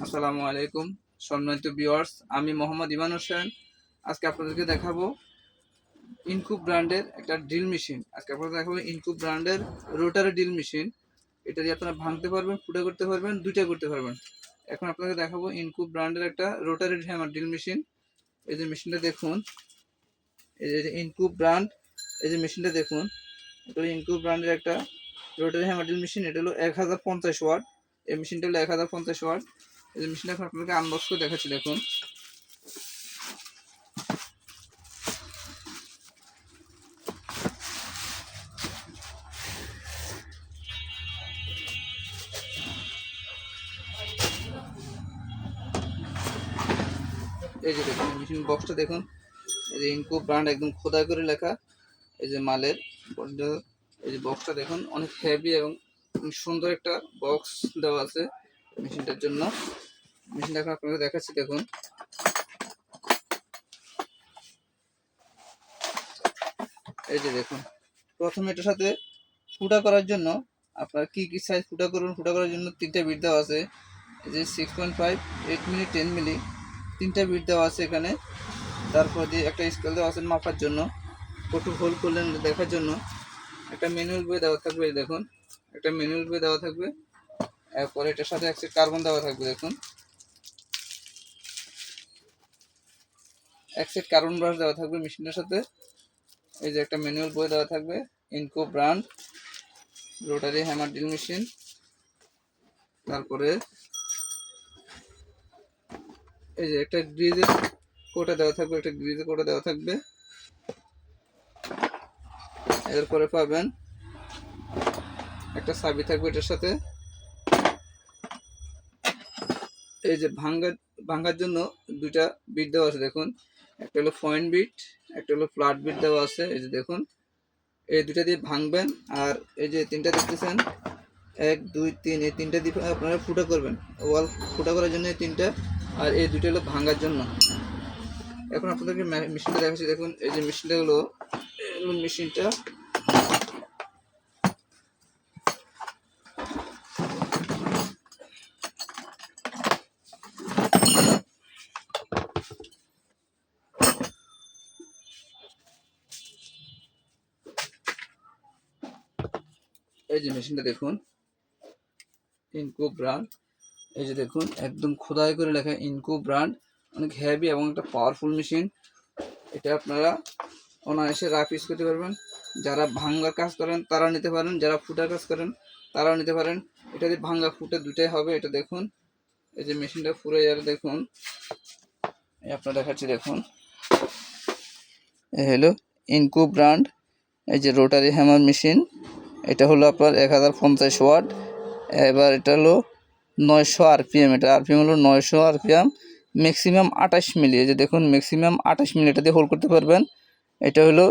আসসালামু আলাইকুম, সম্মানিত ভিউয়ার্স আমি মোহাম্মদ ইমান হোসেন। আজকে আপনাদেরকে দেখাবো ইনকুব ব্র্যান্ডের একটা ড্রিল মেশিন আজকে আপনাদের দেখাবো ইনকুব ব্র্যান্ডের রোটারি ড্রিল মেশিন এটা দিয়ে আপনারা ভাঙতে পারবেন ফুটা করতে পারবেন, দুইটা করতে পারবেন। এখন আপনাদের দেখাবো ইনকুব ব্র্যান্ডের একটা রোটারি হ্যামার ড্রিল মেশিন এই যে মেশিনটা দেখুন, এই যে ইনকুব ব্র্যান্ড এই যে মেশিনটা দেখুন। এটা ইনকুব ব্র্যান্ডের একটা রোটারি হ্যামার ড্রিল মেশিন এটা হলো এক হাজার পঞ্চাশ ওয়াট এই মেশিনটা হলো এক হাজার পঞ্চাশ ওয়াট এই যে মেশিনটা এখন আপনাকে আনবক্স করে দেখাচ্ছি, দেখুন। এই যে দেখুন মেশিন বক্সটা দেখুন। এই যে ইনকো ব্র্যান্ড একদম খোদাই করে লেখা। এই যে মালের এই যে বক্সটা দেখুন, অনেক হেভি এবং সুন্দর একটা বক্স দেওয়া আছে মেশিনটার জন্য। মেশিনটা এখন আপনাকে দেখাচ্ছি, দেখুন। এই যে দেখুন, প্রথমে এটার সাথে ফুটা করার জন্য আপনার কি কি সাইজ ফুটা করুন ফুটা করার জন্য তিনটা বিট দেওয়া আছে। এই যে six point five eight milli ten milli, তিনটা বিট দেওয়া আছে এখানে। তারপর দিয়ে একটা স্কেল দেওয়া আছে মাপার জন্য কত হোল করলেন দেখার জন্য। একটা ম্যানুয়াল বই দেওয়া থাকবে দেখুন। একটা ম্যানুয়াল বই দেওয়া থাকবে। এরপর এটার সাথে একটা কার্বন দেওয়া থাকবে, দেখুন। এক সেট কার্বন ব্রাশ দেওয়া থাকবে মেশিনের সাথে। এই যে একটা ম্যানুয়াল বই দেওয়া থাকবে Ingco brand rotary hammer drill machine তারপরে এই যে একটা গ্রিজের কোটা দেওয়া থাকবে, একটা গ্রিজের কোটা দেওয়া থাকবে। এরপরে পাবেন একটা চাবি থাকবে এটার সাথে। এই যে ভাঙ্গার ভাঙ্গার জন্য দুইটা বিট দেওয়া আছে, দেখুন। একটা হলো পয়েন্ট বিট একটা হলো ফ্ল্যাট বিট দেওয়া আছে, এই যে দেখুন। এই দুইটা দিয়ে ভাঙবেন, আর এই যে তিনটা দেখতেছেন, এক, দুই, তিন, এই তিনটা দিয়ে আপনারা ফুটা করবেন। ওয়াল ফুটা করার জন্য এই তিনটা, আর এই দুইটা হলো ভাঙার জন্য। এখন আপনাদেরকে মেশিনটা দেখাচ্ছি, দেখুন, এই যে মেশিনটা হলো মেশিনটা এই যে মেশিনটা দেখুন। Ingco brand. এই যে দেখুন, একদম খোদাই করে লেখা ইনকো ব্র্যান্ড। অনেক হেভি এবং একটা পাওয়ারফুল মেশিন এটা আপনারা অনায়াসে রাফ ইউজ করতে পারবেন। যারা ভাঙ্গার কাজ করেন তারা নিতে পারেন। যারা ফুটার কাজ করেন, তারাও নিতে পারেন। এটা দিয়ে ভাঙ্গা ফুটে দুটাই হবে। এটা দেখুন, এই যে মেশিনটা পুরো ইয়ার দেখুন। এই আপনার দেখাচ্ছি, দেখুন। হলো ইনকো ব্র্যান্ড। এই যে রোটারি হ্যামার মেশিন এটা হলো আপনার এক হাজার পঞ্চাশ ওয়াট। এবার এটা হলো নয়শো আরপিএম, এটা আরপিএম হলো নয়শো আরপিএম ম্যাক্সিমাম আঠাশ মিলি। এই যে দেখুন ম্যাক্সিমাম আঠাশ মিলি, এটা দিয়ে হোল্ড করতে পারবেন। এটা হলো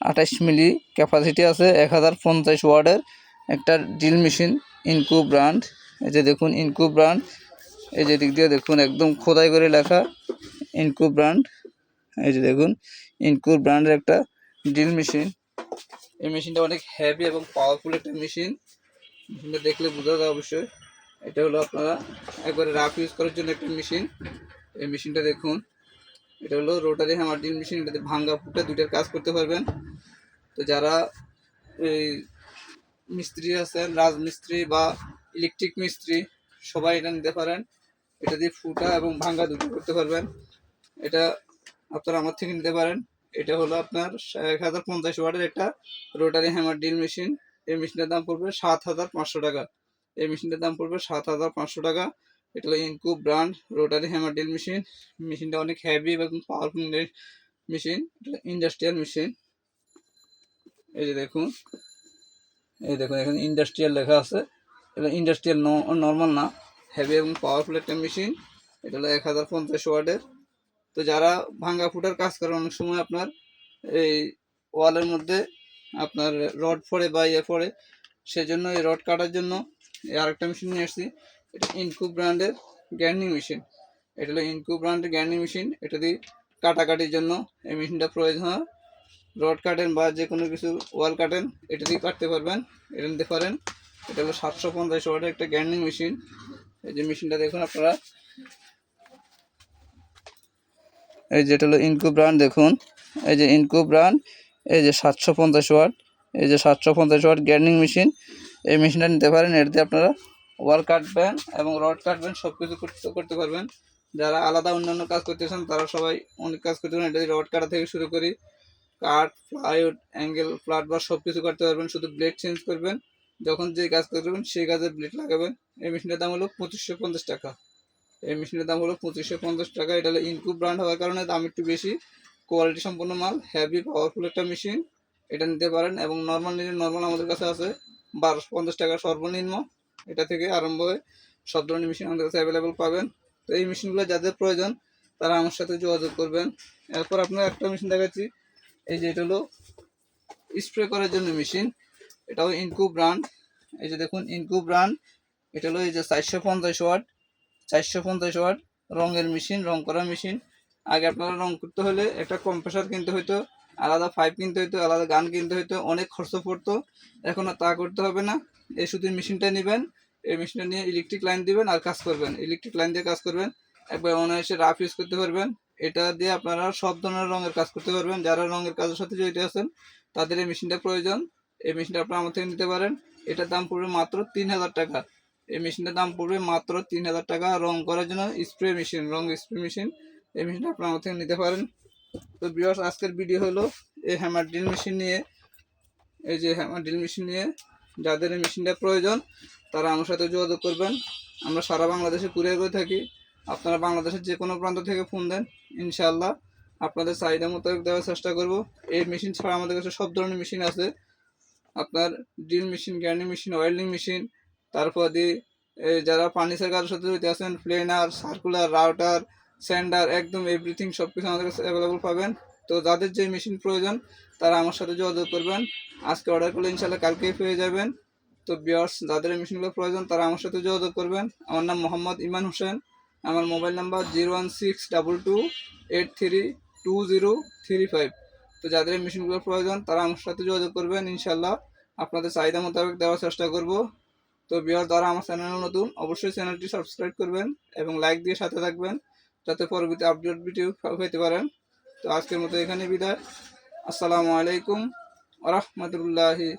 আঠাশ মিলি ক্যাপাসিটি আছে এক হাজার পঞ্চাশ ওয়ার্ডের একটা ড্রিল মেশিন ইনকু ব্র্যান্ড এই যে দেখুন ইনকু ব্র্যান্ড এই যে দিক দিয়ে দেখুন, একদম খোদাই করে লেখা ইনকু ব্র্যান্ড এই যে দেখুন ইনকুর ব্র্যান্ডের একটা ড্রিল মেশিন এই মেশিনটা অনেক হেভি এবং পাওয়ারফুল একটা মেশিন। মেশিনটা দেখলে বোঝা যায় অবশ্যই। এটা হলো আপনারা একবারে রাফ ইউজ করার জন্য একটা মেশিন। এই মেশিনটা দেখুন। এটা হলো রোটারি হ্যামার ড্রিল মেশিন এটাতে ভাঙ্গা ফুটা দুইটার কাজ করতে পারবেন। তো যারা এই মিস্ত্রি আছেন, রাজমিস্ত্রি বা ইলেকট্রিক মিস্ত্রি, সবাই এটা নিতে পারেন। এটা দিয়ে ফুটা এবং ভাঙ্গা দুটো করতে পারবেন। এটা আপনারা আমার থেকে নিতে পারেন। এটা হলো আপনার এক হাজার পঞ্চাশ ওয়াটের একটা রোটারি হ্যামার ড্রিল মেশিন এই মেশিনটার দাম পড়বে সাত হাজার পাঁচশো টাকা। এই মেশিনটার দাম পড়বে সাত হাজার পাঁচশো টাকা। এটা হলো Ingco brand rotary hammer drill machine মেশিনটা অনেক হেভি এবং পাওয়ারফুল মেশিন এটা ইন্ডাস্ট্রিয়াল মেশিন এই যে দেখুন, এই দেখুন, এখানে ইন্ডাস্ট্রিয়াল লেখা আছে। এটা ইন্ডাস্ট্রিয়াল নর্মাল না। হেভি এবং পাওয়ারফুল একটা মেশিন এটা হলো এক হাজার পঞ্চাশ ওয়ার্ডের তো যারা ভাঙ্গা ফুটার কাজ করে, অনেক সময় আপনার এই ওয়ালের মধ্যে আপনার রড পড়ে বা ইয়ে পড়ে, সেজন্য এই রড কাটার জন্য আরেকটা মেশিন নিয়ে আসছি। এটা ইনকু ব্র্যান্ডের গ্যান্ডিং মেশিন এটা হলো ইনকু ব্র্যান্ডের গ্যান্ডিং মেশিন এটা দিয়ে কাটাকাটির জন্য এই মেশিনটা প্রয়োজন হয়। রড কাটেন বা যে কোনো কিছু ওয়াল কাটেন, এটা দিয়ে কাটতে পারবেন। এটা নিতে পারেন। এটা হলো সাতশো পঞ্চাশ ওয়াটের একটা গ্যান্ডিং মেশিন এই যে মেশিনটা দেখুন আপনারা। এই যেটা হলো ইনকো ব্র্যান্ড দেখুন। এই যে ইনকো ব্র্যান্ড এই যে সাতশো পঞ্চাশ ওয়াট, এই যে সাতশো পঞ্চাশ ওয়াট গ্যার্নিং মেশিন। এই মেশিনটা নিতে পারেন দিয়ে আপনারা ওয়াল কাটবেন এবং রড কাটবেন সব কিছু করতে করতে পারবেন। যারা আলাদা অন্যান্য কাজ করতেছেন তারা সবাই অনেক কাজ করতে পারেন। এটা রড কাটা থেকে শুরু করি, কাট ফ্লাইউড অ্যাঙ্গেল ফ্ল্যাট বা সব কিছু করতে পারবেন। শুধু ব্লেড চেঞ্জ করবেন, যখন যে কাজ করবেন, সেই কাজে ব্লেড লাগাবেন। এই মেশিনের দাম হলো পঁচিশশো পঞ্চাশ টাকা। এই মেশিনের দাম হলো পঁচিশশো পঞ্চাশ টাকা। এটা হলো ইনকু ব্র্যান্ড হওয়ার কারণে দাম একটু বেশি। কোয়ালিটি সম্পন্ন মাল হেভি পাওয়ারফুল একটা মেশিন এটা নিতে পারেন এবং নর্মাল নিলে নর্মাল আমাদের কাছে আছে। বারোশো পঞ্চাশ টাকা সর্বনিম্ন। এটা থেকে আরম্ভ হয়ে সব ধরনের মেশিন আমাদের কাছে অ্যাভেলেবল পাবেন। তো এই মেশিনগুলো যাদের প্রয়োজন, তারা আমার সাথে যোগাযোগ করবেন। এরপর আপনার একটা মেশিন দেখাচ্ছি। এই যে এটা হলো স্প্রে করার জন্য মেশিন এটাও ইনকু ব্র্যান্ড এই যে দেখুন ইনকু ব্র্যান্ড এটা হলো এই যে চারশো পঞ্চাশ ওয়াট। চারশো পঞ্চাশ ওয়াট রঙের মেশিন, রং করার মেশিন। আগে আপনারা রং করতে হলে একটা কম্প্রেসার কিনতে হইতো, আলাদা পাইপ কিনতে হইতো, আলাদা গান কিনতে হইতো, অনেক খরচ পড়তো। এখন আর তা করতে হবে না, এই শুধু মেশিনটা নেবেন, এই মেশিনটা নিয়ে ইলেকট্রিক লাইন দিবেন আর কাজ করবেন। ইলেকট্রিক লাইন দিয়ে কাজ করবেন, একবার অনায়াসে রাফ ইউজ করতে পারবেন। এটা দিয়ে আপনারা সব ধরনের রঙের কাজ করতে পারবেন। যারা রঙের কাজের সাথে জড়িত আছেন, তাদের এই মেশিনটা প্রয়োজন। এই মেশিনটা আপনারা আমার থেকে নিতে পারেন। এটার দাম পড়বে মাত্র তিন হাজার টাকা। এই মেশিনটার দাম পড়বে মাত্র তিন হাজার টাকা। রং করার জন্য স্প্রে মেশিন রং স্প্রে মেশিন এই মেশিনটা আপনারা আমার থেকে নিতে পারেন। তো বিয়ার্স আজকের ভিডিও হলো এই হ্যামার ড্রিল মেশিন নিয়ে। এই যে হ্যামার ড্রিল মেশিন নিয়ে যাদের এই মেশিনটা প্রয়োজন, তারা আমার সাথে যোগাযোগ করবেন। আমরা সারা বাংলাদেশে কুরিয়ার করে থাকি। আপনারা বাংলাদেশের যে কোনো প্রান্ত থেকে ফোন দেন, ইনশাআল্লাহ আপনাদের চাহিদা মোতাবেক দেওয়ার চেষ্টা করব। এই মেশিন ছাড়া আমাদের কাছে সব ধরনের মেশিন আছে। আপনার drill machine grinding machine welding machine তারপর দিয়ে যারা ফার্নিচার কাজের সাথে জড়িত আছেন, প্লেনার, সার্কুলার, রাউটার স্যান্ডার একদম এভরিথিং সব কিছু আমাদের কাছে অ্যাভেলেবল পাবেন। তো যাদের যে মেশিন প্রয়োজন, তারা আমার সাথে যোগাযোগ করবেন। আজকে অর্ডার করলে ইনশাল্লাহ কালকেই পেয়ে যাবেন। তো বিয়ার্স যাদের মেশিনগুলো প্রয়োজন, তারা আমার সাথে যোগাযোগ করবেন। আমার নাম মোহাম্মদ ইমান হোসেন। আমার mobile number zero one six double two eight three two zero three five. তো যাদের এই মেশিনগুলো প্রয়োজন, তারা আমার সাথে যোগাযোগ করবেন। ইনশাল্লাহ আপনাদের চাহিদা মোতাবেক দেওয়ার চেষ্টা করব। তো বিয়ার দ্বারা আমার চ্যানেল নতুন, অবশ্যই চ্যানেলটি সাবস্ক্রাইব করবেন এবং লাইক দিয়ে সাথে থাকবেন, যাতে পরবর্তী আপডেট ভিডিও পেতে পারেন। তো আজকের মতো এখানে বিদায়। আসসালামু আলাইকুম ওরহমতুল্লাহি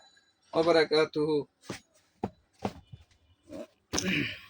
ওবরাকাতুহু।